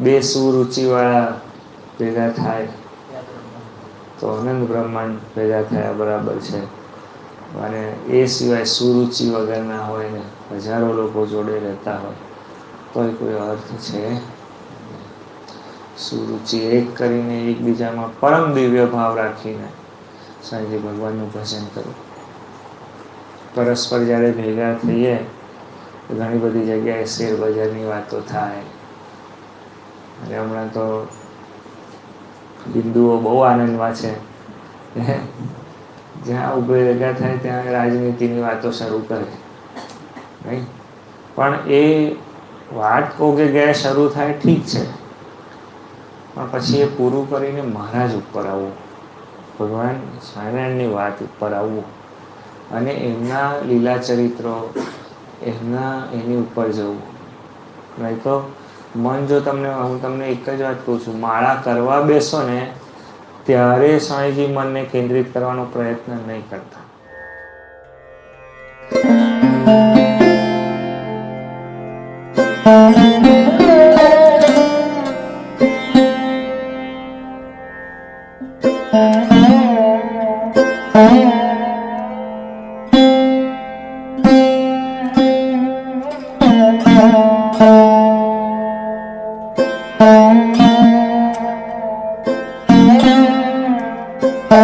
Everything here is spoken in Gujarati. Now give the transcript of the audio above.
બે સુરુચિવાળા ભેગા થાય. તો અનંત બ્રહ્માંડ ભેગા થયા બરાબર છે. અને એ સિવાય સુરુચિ વગરના હોય ને, હજારો લોકો જોડે રહેતા હોય, તોય કોઈ અર્થ છે? સુરુચિ એક કરીને એકબીજામાં પરમ દિવ્ય ભાવ રાખીને સાંજે ભગવાનનું ભજન કરવું પરસ્પર જ્યારે ભેગા થઈએ ઘણી બધી જગ્યાએ શેર બજારની વાતો થાય. અને હમણાં તો બિંદુઓ બહુ આનંદમાં છે. જ્યાં ઉભે ભેગા થાય ત્યાં રાજનીતિની વાતો શરૂ કરે. નહીં? પણ એ વાત કોકે ગયા શરૂ થાય ઠીક છે. પણ પછી એ પૂરું કરીને મહારાજ ઉપર આવવું ભગવાન સ્વામિનારાયણની વાત ઉપર આવવું અને એમના લીલા ચરિત્રો, એમના, એની ઉપર જવું. નહીં તો મન જો તમને, હું તમને એક જ વાત કહું છું, માળા કરવા બેસો ને, ત્યારે સ્વામીજી મનને કેન્દ્રિત કરવાનો પ્રયત્ન નહીં કરતા. Thank